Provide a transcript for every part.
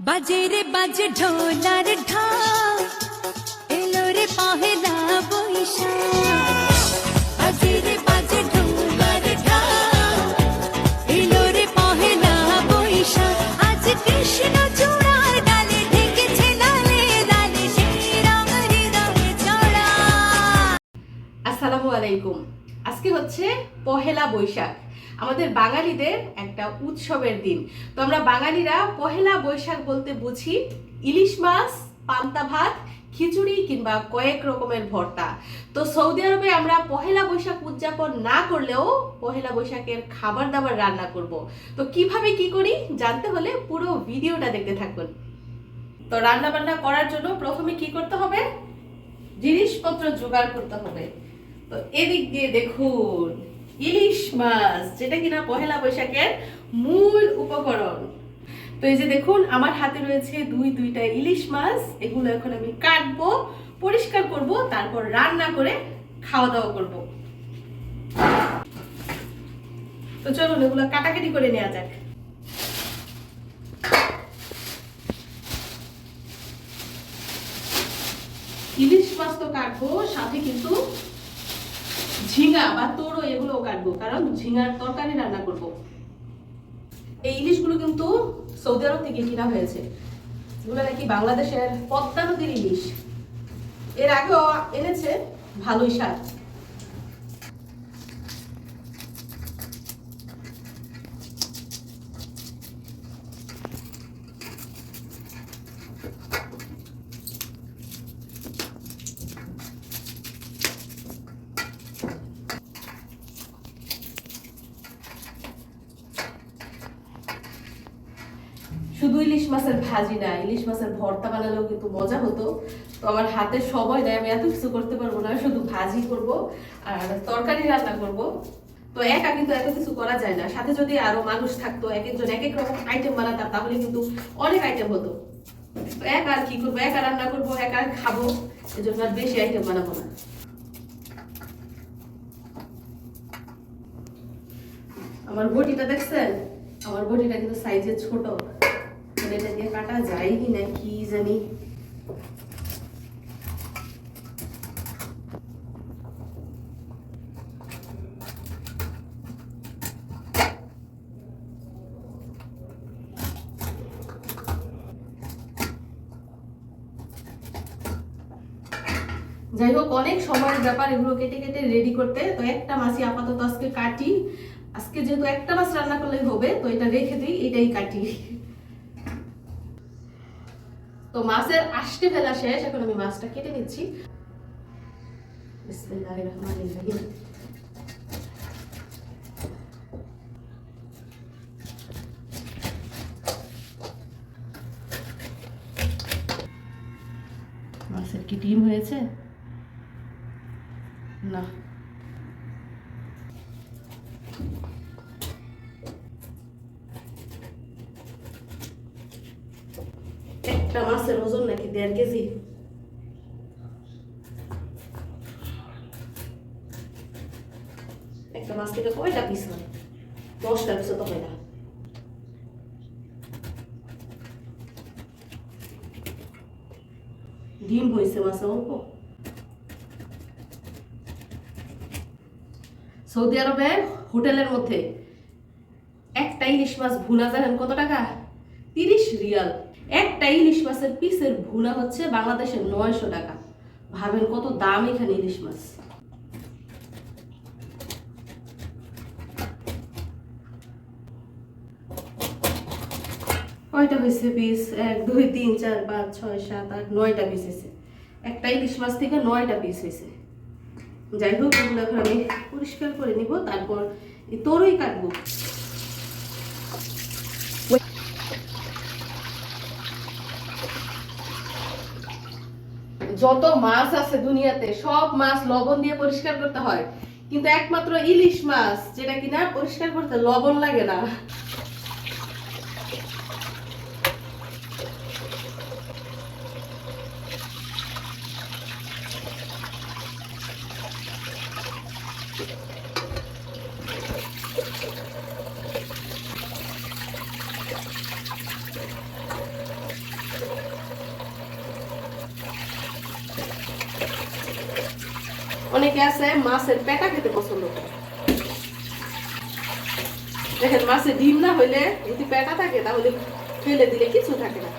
বাজে রে বাজে ঢোলার ঢাক এলো রে পহেলা বৈশাখ। বাজে রে বাজে ঢোলার ঢাক এলো রে পহেলা বৈশাখ। আজ কৃষ্ণ চূড়ার ডালে ঢেকেছে চড়া। আসসালামু আলাইকুম। আজকে হচ্ছে পহেলা বৈশাখ। আমাদের বাঙালিদের একটা উৎসবের দিন। তো আমরা বাঙালিরা পহেলা বৈশাখ বলতে বুঝি ইলিশ মাছ, পান্তা ভাত, খিচুড়ি কিংবা কয়েক রকমের ভর্তা। তো সৌদি আরবে আমরা পহেলা বৈশাখ উদযাপন না করলেও পহেলা বৈশাখের খাবার দাবার রান্না করব। তো কীভাবে কি করি জানতে হলে পুরো ভিডিওটা দেখতে থাকুন। তো রান্না বান্না করার জন্য প্রথমে কি করতে হবে? জিনিসপত্র জোগাড় করতে হবে। তো এদিক দিয়ে দেখুন। ইলিশ মাছ, যেটা কিনা পহেলা বৈশাখের মূল উপকরণ। তো এই যে দেখুন, আমার হাতে রয়েছে দুই দুইটা ইলিশ মাছ, এগুলো এখন আমি কাটবো, পরিষ্কার করব, তারপর রান্না করে খাওয়া দাওয়া করব। তো চলুন, এগুলো কাটাকাটি করে নেওয়া যাক। ইলিশ মাছ তো কাটবো, সাথে কিন্তু ঝিঙ্গা বা তোরো এগুলো কাটবো, কারণ ঝিঙার তরকারি রান্না করব। এই ইলিশগুলো কিন্তু সৌদি আরব থেকে কিনা হয়েছে। এগুলো নাকি বাংলাদেশের পদ্মা নদীর ইলিশ। এর আগেও এনেছে ভালোই স্বাদ শুধু ইলিশ মাছের ভাজি না ইলিশ মাছের ভর্তা বানালেও কিন্তু মজা হতো। তো আমার হাতে সময় নেই, আমি এত কিছু করতে পারব না শুধু ভাজি করব আর তরকারি রান্না করব। তো একা কিন্তু এত কিছু করা যায় না। সাথে যদি আরও মানুষ থাকতো, এক একজন এক এক রকম আইটেম বানাতাম, তাহলে কিন্তু অনেক আইটেম হতো। তো একা আর কি করব? একা রান্না করব, একা খাব, এজন্য আর বেশি আইটেম বানাবো না। আমার বটিটা দেখছেন? আমার বটিটা কিন্তু সাইজে ছোট। দিয়ে কাটা যায় কি না, কি জানি। যাই হোক, অনেক সময়ের ব্যাপার এগুলো কেটে কেটে রেডি করতে। তো একটা মাছই আপাতত আজকে কাটি। আজকে যেহেতু একটা মাছ রান্না করলেই হবে, তো এটা রেখে দিই, এটাই কাটি। তো মাছের আষ্টে ফেলা শেষ, এখন আমি মাছটা কেটে নিচ্ছি। মাছের কি ডিম হয়েছে? না। দেড় কেজি একটা মাছ থেকে কয়টা পিস হয়? দশটা পিস তো হয় না ডিম হয়েছে মাছে অল্প। সৌদি আরবে হোটেলের মধ্যে একটা ইলিশ মাছ ভুনা জানেন কত টাকা? তিরিশ রিয়াল। একটা ইলিশ মাছের পিসের ভুনা হচ্ছে বাংলাদেশের নয়শো টাকা। ভাবেন কত দাম এখানে ইলিশ মাছ। কয়টা হয়েছে পিস? এক, দুই, তিন, চার, পাঁচ, ছয়, সাত, আট, নয়টা পিস হয়েছে। একটা ইলিশ মাছ থেকে নয়টা পিস হয়েছে। যাই হোক, এগুলো এখন আমি পরিষ্কার করে নিব। তারপর তোরই কাটবো। যত মাছ আছে দুনিয়াতে, সব মাছ লবণ দিয়ে পরিষ্কার করতে হয়। কিন্তু একমাত্র ইলিশ মাছ, যেটা কিনা পরিষ্কার করতে লবণ লাগে না। অনেকে আছে মাছের পেটা খেতে পছন্দ করে। দেখেন মাছে ডিম না হইলে যদি পেটা থাকে, তাহলে ফেলে দিলে কিছু থাকে না।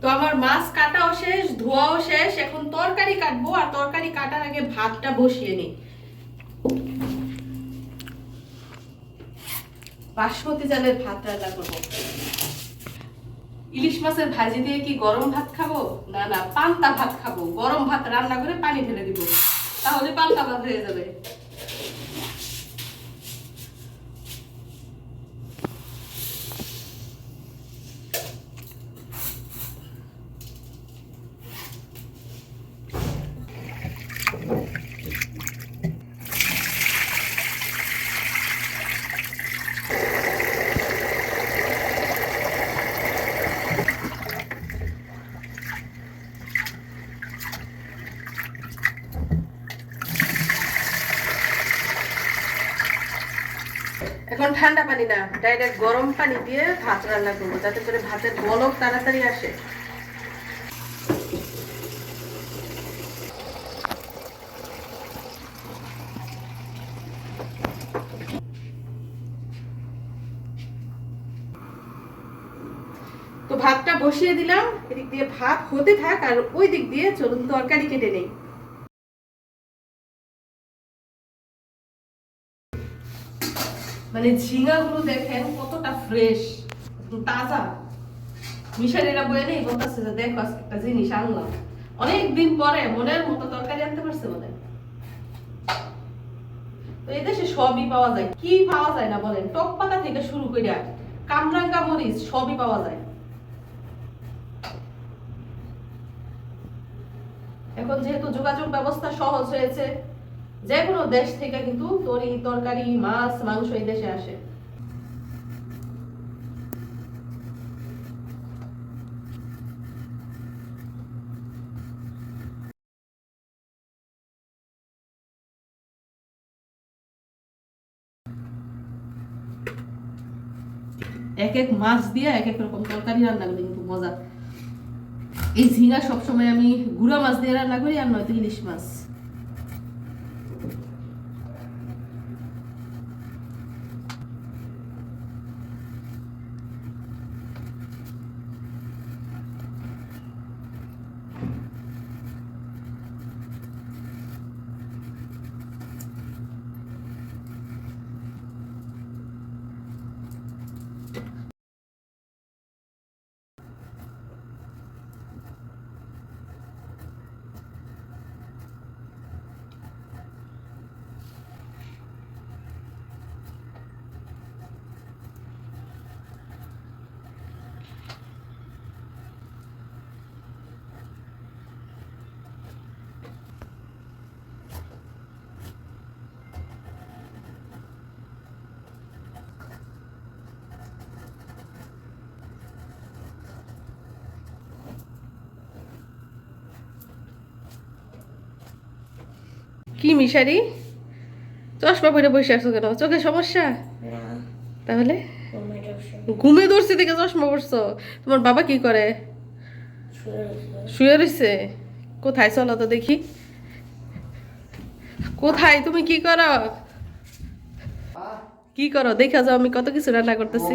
তো আমার মাছ কাটাও শেষ, ধোয়াও শেষ, এখন তরকারি কাটবো, আর তরকারি কাটার আগে ভাতটা বসিয়ে নিই। বাসমতি চালের ভাত রান্না করব। ইলিশ মাছের ভাজি দিয়ে কি গরম ভাত খাব? না না, পান্তা ভাত খাব। গরম ভাত রান্না করে পানি ঢেলে দিব। তাহলে পাল্টা ভাত হয়ে যাবে এখন ঠান্ডা পানি না ডাইরেক্ট গরম পানি দিয়ে ভাত রান্না করব, যাতে করে ভাতের বলক তাড়াতাড়ি আসে। তো ভাতটা বসিয়ে দিলাম, এদিক দিয়ে ভাত হতে থাক, আর ওই দিক দিয়ে চলুন, তরকারি কেটে নেই। মানে ঝিঙ্গাগুলো দেখেন কতটা ফ্রেশ তাজা। মিশারিরা বয়ে নেই, বলতেছে যে দেখো একটা জিনিস আনলাম। অনেক দিন পরে মনের মতো তরকারি আনতে পারছে বলে তো এই দেশে সবই পাওয়া যায়। কি পাওয়া যায় না বলেন? টক পাতা থেকে শুরু করে কামরাঙ্গা মরিচ সবই পাওয়া যায়। এখন যেহেতু যোগাযোগ ব্যবস্থা সহজ হয়েছে যে কোনো দেশ থেকে কিন্তু তরি, তরকারি, মাছ, মাংস এই দেশে আসে। এক এক মাছ দিয়ে এক এক রকম তরকারি রান্না করি, কিন্তু মজা। এই ঝিঙ্গা সবসময় আমি গুঁড়া মাছ দিয়ে রান্না করি আর নয়তো ইলিশ মাছ। কি মিশারি? চশমা পরে বসে আছো কেন? চোখে সমস্যা? তাহলে? ঘুমে ধরছি থেকে চশমা পড়ছো তোমার বাবা কি করে? শুয়ে রয়েছে। কোথায়? চলো তো দেখি। কোথায়? তুমি কি করো? কি করো? দেখা যাও আমি কত কিছু রান্না করতেছি।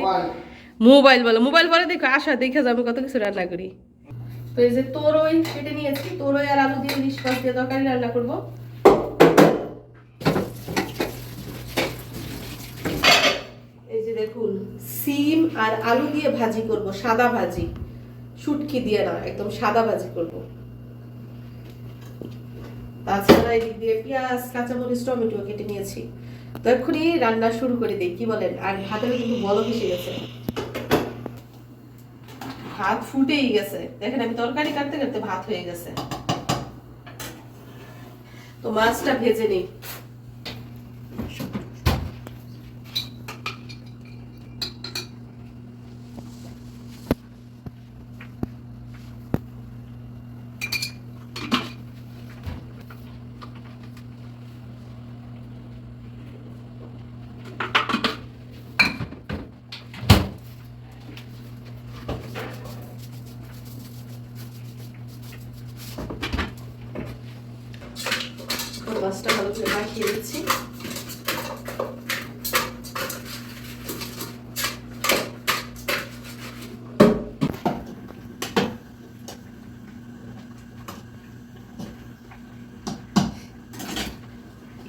মোবাইল। বলো। মোবাইল পরে দেখো আসা দেখা যাও আমি কত কিছু রান্না করি। তো এই যে তোরই কেটে নিয়েছি তোরই আর আলু দিয়ে ইলিশ মাছ দিয়ে তরকারি রান্না করব এই যে দেখুন, সিম আর আলু দিয়ে ভাজি করব, সাদা ভাজি। শুটকি দিয়ে না, একদম সাদা ভাজি করব। তাছাড়া এদিক দিয়ে পেঁয়াজ, কাঁচামরিচ, টমেটো কেটে নিয়েছি। তো এক্ষুনি রান্না শুরু করে দিই, কি বলেন? আর ভাতের কিন্তু বলক এসে গেছে। ভাত ফুটেই গেছে। দেখেন, আমি তরকারি কাটতে কাটতে ভাত হয়ে গেছে। তো মাছটা ভেজে নিই মাছ মাছটা ভালো করে মাখিয়ে দিচ্ছি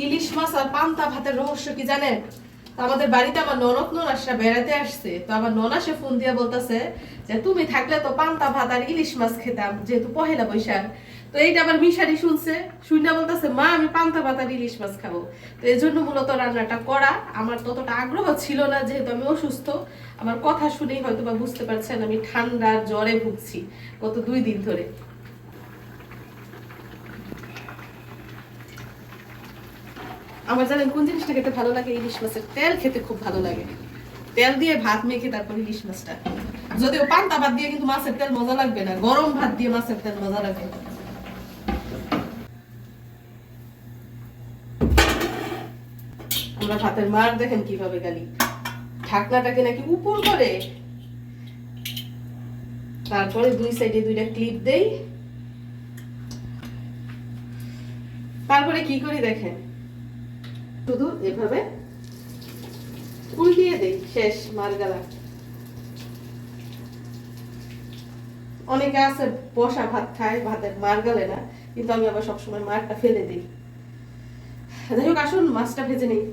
ইলিশ মাছ আর পান্তা ভাতের রহস্য কি জানেন? আমাদের বাড়িতে আমার ননদ ননাসরা বেড়াতে আসছে। তো আমার ননাসে ফোন দিয়ে বলতেছে যে, তুমি থাকলে তো পান্তা ভাত আর ইলিশ মাছ খেতাম, যেহেতু পহেলা বৈশাখ। তো এইটা আবার মিশারি শুনছে শুনে বলতেছে, মা, আমি পান্তা আর ইলিশ মাছ খাব। তো এই জন্য মূলত রান্নাটা করা। আমার ততটা আগ্রহ ছিল না, যেহেতু আমি অসুস্থ। আমার কথা শুনেই হয়তো বা বুঝতে পারছেন, আমি ঠান্ডা জ্বরে ভুগছি গত দুই দিন ধরে। আমার জানেন কোন জিনিসটা খেতে ভালো লাগে? ইলিশ মাছের তেল খেতে খুব ভালো লাগে। তেল দিয়ে ভাত মেখে তারপর ইলিশ মাছটা। যদিও পান্তা ভাত দিয়ে কিন্তু মাছের তেল মজা লাগবে না, গরম ভাত দিয়ে মাছের তেল মজা লাগবে আমরা ভাতের মার দেখেন কীভাবে গালি। ঢাকনাটাকে নাকি উপর করে। তারপরে দুই সাইডে দুইটা ক্লিপ দেই। তারপরে কি করি দেখেন? শুধু এভাবে উল্টিয়ে দেই, শেষ মারগালা অনেকে আছে, বসা ভাত খায়, ভাতের মার গেলে না, কিন্তু আমি আবার সবসময় মারটা ফেলে দিই। যাই হোক, আসুন, মাছটা ভেজে নিই।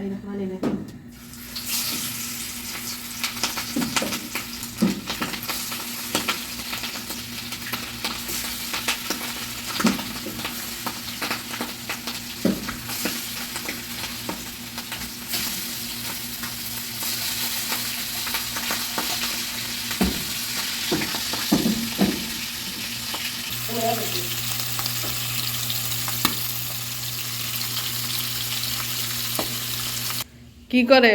علينا ما علينا. কি করে?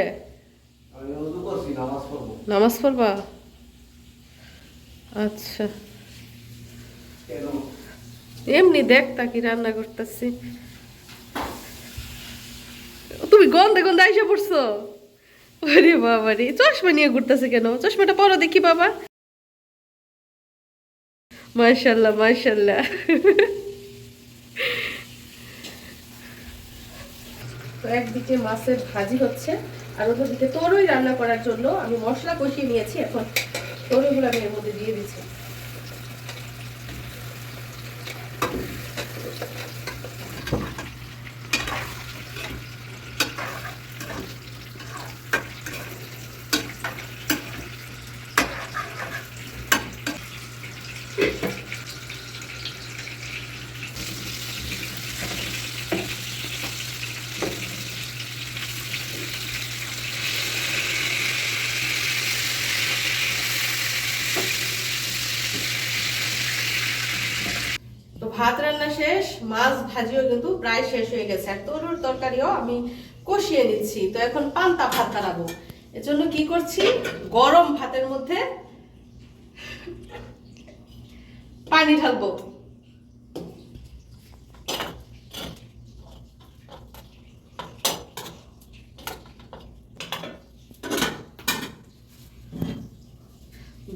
নামাজ পড়বা। আচ্ছা। এমনি দেখ তা কি রান্না করতেছি। তুমি গন্ধে গন্ধে আইসা পড়ছো? আরে বাবা রে চশমা নিয়ে ঘুরতেছে কেন? চশমাটা পরো দেখি বাবা। মাশাল্লাহ মাশাল্লাহ। তো একদিকে মাছের ভাজি হচ্ছে, আর অন্যদিকে তরই রান্না করার জন্য আমি মশলা কষিয়ে নিয়েছি। এখন তরইগুলো আমি এর মধ্যে দিয়ে দিচ্ছি তো ভাত রান্না শেষ মাছ ভাজিও কিন্তু প্রায় শেষ হয়ে গেছে। আর তরুর তরকারিও আমি কষিয়ে নিচ্ছি। তো এখন পান্তা ভাত বানাবো। এজন্য কি করছি? গরম ভাতের মধ্যে পানি ঢালবো।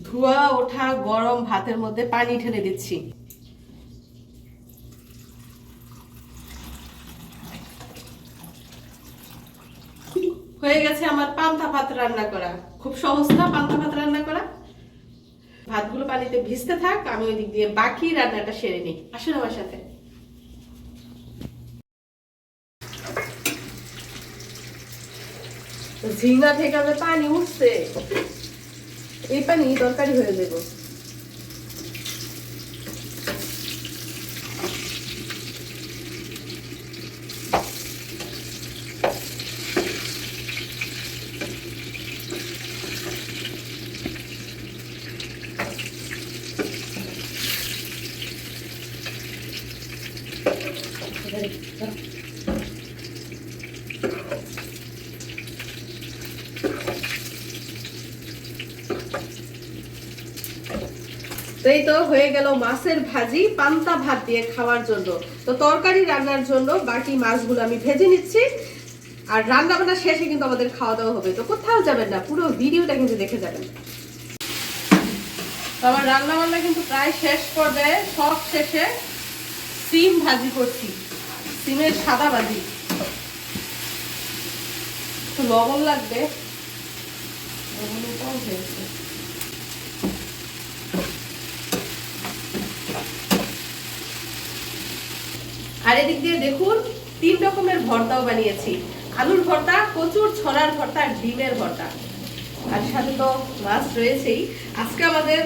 ধোয়া ওঠা গরম ভাতের মধ্যে পানি ঢেলে দিচ্ছি। গেছে আমার পান্তা ভাত রান্না করা। খুব সহজ না পান্তা ভাত রান্না করা? ভাতগুলো পানিতে ভিজতে থাক, আমি ওই দিক দিয়ে বাকি রান্নাটা সেরে নিই। আসুন আমার সাথে। ঝিঙ্গা থেকে আমার পানি উঠছে। এই পানি দরকারি হয়ে দেবো হয়ে গেল মাছের ভাজি, পান্তা ভাত দিয়ে খাওয়ার জন্য। তো তরকারি রান্নার জন্য বাকি মাছগুলো আমি ভেজে নিচ্ছি। আর রান্না বান্না শেষে কিন্তু আমাদের খাওয়া দাওয়া হবে। তো কোথাও যাবেন না, পুরো ভিডিওটা কিন্তু দেখে যাবেন। আমার রান্না বান্না কিন্তু প্রায় শেষ করবে সব শেষে সিম ভাজি করছি। সিমের সাদা ভাজি। লবণ লাগবে। লবণও আর এদিক দিয়ে দেখুন, তিন রকমের ভর্তাও বানিয়েছি। আলুর ভর্তা, কচুর ছড়ার ভর্তা ডিমের ভর্তা। আর সাথে তো মাছ রয়েছেই। আজকে আমাদের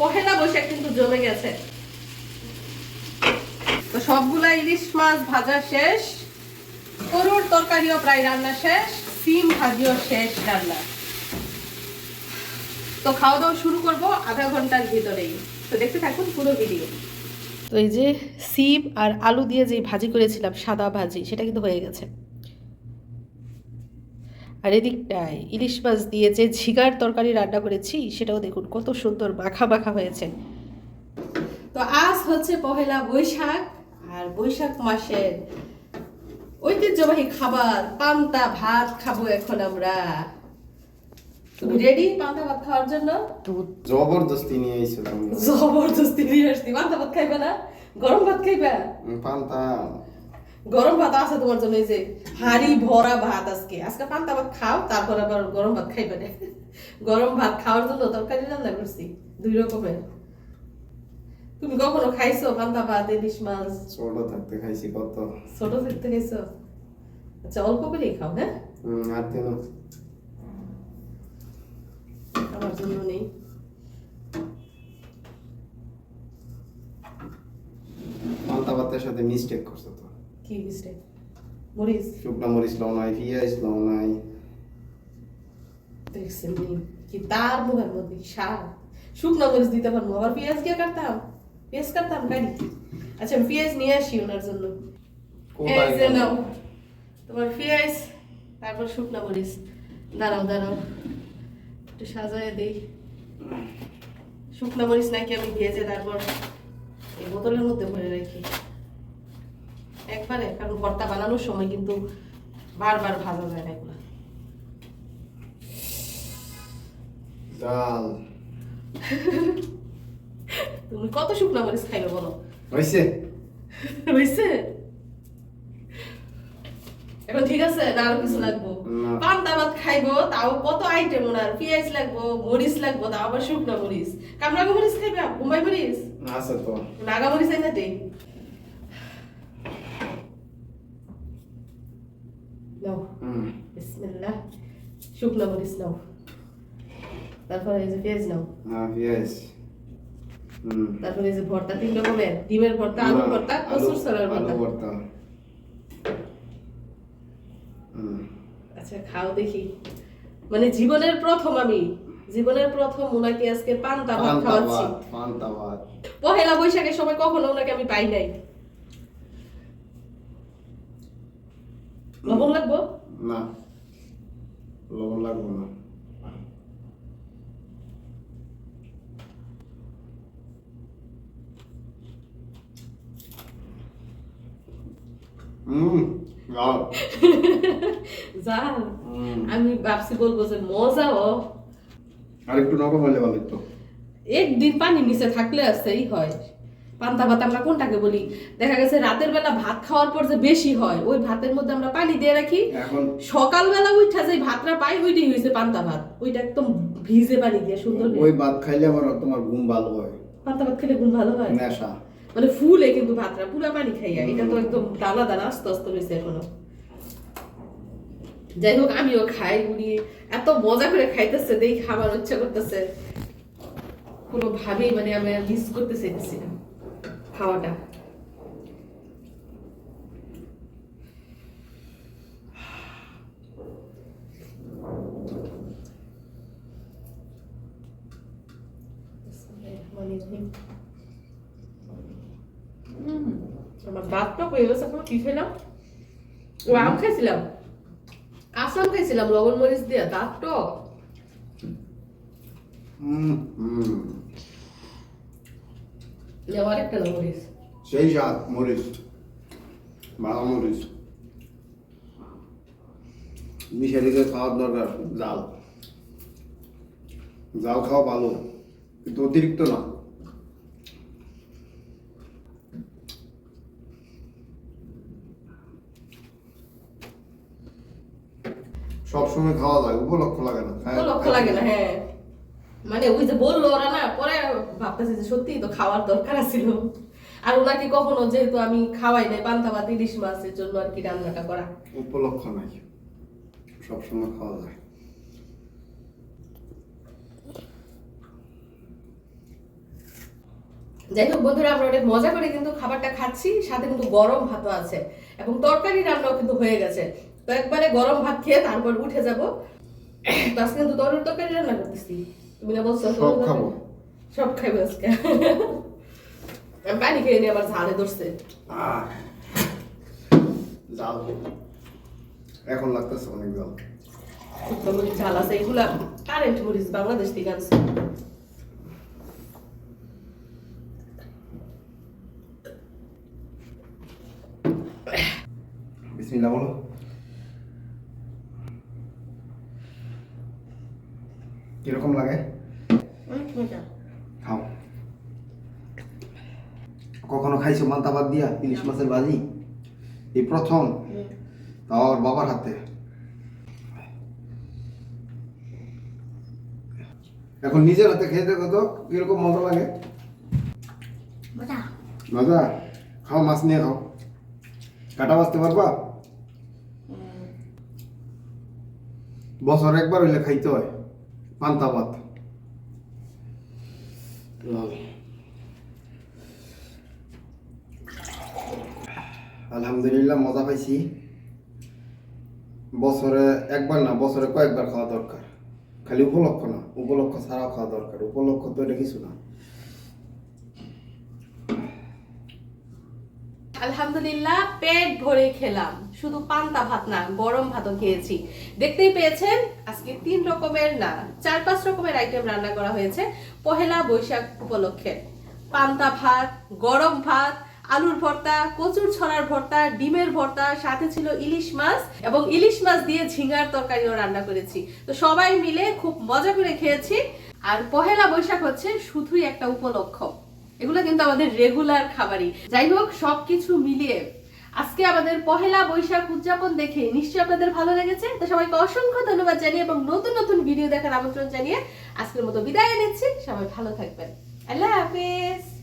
পহেলা বৈশাখ কিন্তু জমে গেছে। তো সবগুলা ইলিশ মাছ ভাজা শেষ। করুর তরকারিও প্রায় রান্না শেষ। সিম ভাজিও শেষ রান্না। তো খাওয়া দাওয়া শুরু করব আধা ঘণ্টার ভিতরেই। তো দেখতে থাকুন পুরো ভিডিও। তো এই যে সিম আর আলু দিয়ে যে ভাজি করেছিলাম, সাদা ভাজি, সেটা কিন্তু হয়ে গেছে। আর এদিকটায় ইলিশ মাছ দিয়ে যে ঝিগার তরকারি রান্না করেছি, সেটাও দেখুন কত সুন্দর মাখা মাখা হয়েছে। তো আজ হচ্ছে পহেলা বৈশাখ, আর বৈশাখ মাসের ঐতিহ্যবাহী খাবার, পান্তা ভাত খাব এখন আমরা। তুমি রেডি পান্তা ভাত খাওয়ার জন্য? জবরদস্তি নিয়ে আইছো তুমি। জবরদস্তি নিয়ে আসছি। পান্তা ভাত খাইবে না? গরম ভাত খাইবে? পান্তা। গরম ভাত আছে তোমার জন্য এই যে হাড়ি ভরা ভাত আজকে। আজকে পান্তা ভাত খাও তারপর আবার গরম ভাত খাইবে না। গরম ভাত খাওয়ার জন্য তরকারি রান্না করছি দুই রকমের। তুমি কখনো খাইছো পান্তা ভাত ইলিশ মাছ? ছোট থাকতে খাইছি কত। ছোট থাকতে খাইছো? আচ্ছা অল্প করেই খাও হ্যাঁ? আর কেন আমার জন্য নেই। পান্তা ভাতের সাথে মিস্টেক করছ তো। কি মিস্টেক মরিস শুকনা মরিচ লও নাই পিঁয়াজ লও নাই। দেখছেন? কি তার মুখের মধ্যে সার? শুকনো মরিচ দিতে পারব আবার পেঁয়াজ দিয়ে কাটতাম? পেঁয়াজ কাটতাম গাড়ি আচ্ছা আমি পেঁয়াজ নিয়ে আসি ওনার জন্য। এই যে নাও তোমার পেঁয়াজ তারপর শুকনো মরিচ। দাঁড়াও দাঁড়াও। একটু সাজায় দেই। শুকনো মরিচ নাকি আমি ভেজে তারপর এই বোতলের মধ্যে ভরে রাখি। একবারে কারণ ভর্তা বানানোর সময় কিন্তু বারবার ভাজা যায় না এগুলো। তুমি কত শুকনো মরিচ খাইবে বলো? হয়েছে হয়েছে এখন ঠিক আছে না আরও কিছু লাগবো। পান্তা ভাত খাইবো তাও কত আইটেম ওনার? পেঁয়াজ লাগবো মরিচ লাগবো তাও আবার শুকনো মরিচ। মরিচ খাইবে মুম্বাই মরিচ? আছে তো। নাগা মরিচ এনে দেই নাও। বিসমিল্লাহ। শুকনো মরিচ নাও। তারপরে এই যে পেঁয়াজ নাও। হ্যাঁ পেঁয়াজ। তারপরে এই যে ভর্তা তিন রকমের। ডিমের ভর্তা আলুর ভর্তা কচুর সরার ভর্তা। আচ্ছা খাও দেখি। মানে জীবনের প্রথম আমি জীবনের প্রথম ওনাকে আজকে পান্তা ভাত খাওয়াচ্ছি। পান্তা ভাত। পহেলা বৈশাখের সময় কখনো ওনাকে আমি পাই নাই। লবণ লাগবো? না লবণ লাগবে না। হুম। জাল আমি ভাবছি বলব যে মজা ও। আর একটু নরম হলে ভালো তো একদিন পানির নিচে থাকলে হয়। পান্তা ভাত আমরা কোনটাকে বলি? দেখা গেছে রাতের বেলা ভাত খাওয়ার পর যে বেশি হয় ওই ভাতের মধ্যে আমরা পানি দিয়ে রাখি। সকালবেলা উঠা যে ভাতটা পাই ওইটাই হয়েছে পান্তা ভাত। ওইটা একদম ভিজে পানি দিয়ে সুন্দর ওই ভাত খাইলে আবার তোমার ঘুম ভালো হয়। পান্তা ভাত খেলে ঘুম ভালো হয়? নেশা। মানে ফুলে কিন্তু ভাতটা পুরা পানি খাইয়া, এটা তো একদম দানা দানা আস্তে আস্তে হয়েছে এখনও। যাই হোক, আমিও খাই, উনি এত মজা করে খাইতেছে দেখি খাবার ইচ্ছা করতেছে। কোনো ভাবেই মানে আমি মিস করতে চাইতেছি না খাওয়াটা আমার দাঁতটা হয়ে গেছে এখন কি খেলাম? ও আম খাইছিলাম আসাম খাইছিলাম লবণ মরিচ দিয়ে দাঁত টক। একটা মরিচ। সেই স্বাদ মরিচ। ভালো মরিচ। খাওয়ার দরকার জাল। জাল খাওয়া ভালো কিন্তু অতিরিক্ত না। সবসময় খাওয়া যায় উপলক্ষ লাগে না খায়- তো লক্ষ্য লাগে না হ্যাঁ। মানে ওই যে বলল ওরা না পরে ভাবতেছে যে সত্যি তো খাওয়ার দরকার ছিল আর ওনাকে কখনো যেহেতু আমি খাওয়াই নাই পান্তা ভাত ইলিশ মাছের জন্য আর কি রান্নাটা করা। উপলক্ষ নাই সবসময় খাওয়া যায়। যাই হোক বন্ধুরা আমরা অনেক মজা করে কিন্তু খাবারটা খাচ্ছি সাথে কিন্তু গরম ভাতও আছে। এবং তরকারি রান্নাও কিন্তু হয়ে গেছে। তো একবারে গরম ভাত খেয়ে তারপর উঠে যাব। তো আজকে কিন্তু তরুণ তরকারি রান্না করতেছি। তুমি না বলছো সব খাব। সব খাইবে আজকে। পানি খেয়ে নিয়ে আবার ঝালে ধরছে। জাল এখন লাগতেছে অনেক জাল শুকনো মরিচ ঝাল আছে এগুলা কারেন্ট মরিচ বাংলাদেশ থেকে আনছে। বিসমিল্লা বলো। কীরকম লাগে? খাও। কখনো খাইছো মান্তা বাদ দিয়া ইলিশ মাছের ভাজি? এই প্রথম? তাও আবার বাবার হাতে। এখন নিজের হাতে খেয়ে দেখো তো কীরকম মজা লাগে? মজা। খাও মাছ নিয়ে খাও। কাটা বাঁচতে পারবা? বছর একবার হইলে খাইতে হয়। পান্তা ভাত আলহামদুলিল্লাহ, মজা পাইছি। বছরে একবার না, বছরে কয়েকবার খাওয়া দরকার। খালি উপলক্ষ না, উপলক্ষ ছাড়াও খাওয়া দরকার। উপলক্ষ তো এটা না। আলহামদুলিল্লাহ, পেট ভরে খেলাম। শুধু পান্তা ভাত না, গরম ভাতও খেয়েছি। দেখতেই পেয়েছেন, আজকে তিন রকমের না, চার পাঁচ রকমের আইটেম রান্না করা হয়েছে পহেলা বৈশাখ উপলক্ষে। পান্তা ভাত, গরম ভাত, আলুর ভর্তা, কচুর ছড়ার ভর্তা, ডিমের ভর্তা, সাথে ছিল ইলিশ মাছ এবং ইলিশ মাছ দিয়ে ঝিঙ্গার তরকারিও রান্না করেছি। তো সবাই মিলে খুব মজা করে খেয়েছি। আর পহেলা বৈশাখ হচ্ছে শুধুই একটা উপলক্ষ। এগুলো কিন্তু আমাদের রেগুলার খাবারই। যাই হোক, সবকিছু মিলিয়ে আজকে আমাদের পহেলা বৈশাখ উদযাপন দেখে নিশ্চয়ই আপনাদের ভালো লেগেছে। তো সবাইকে অসংখ্য ধন্যবাদ জানিয়ে এবং নতুন নতুন ভিডিও দেখার আমন্ত্রণ জানিয়ে আজকের মতো বিদায় নিচ্ছি। সবাই ভালো থাকবেন। আল্লাহ হাফেজ।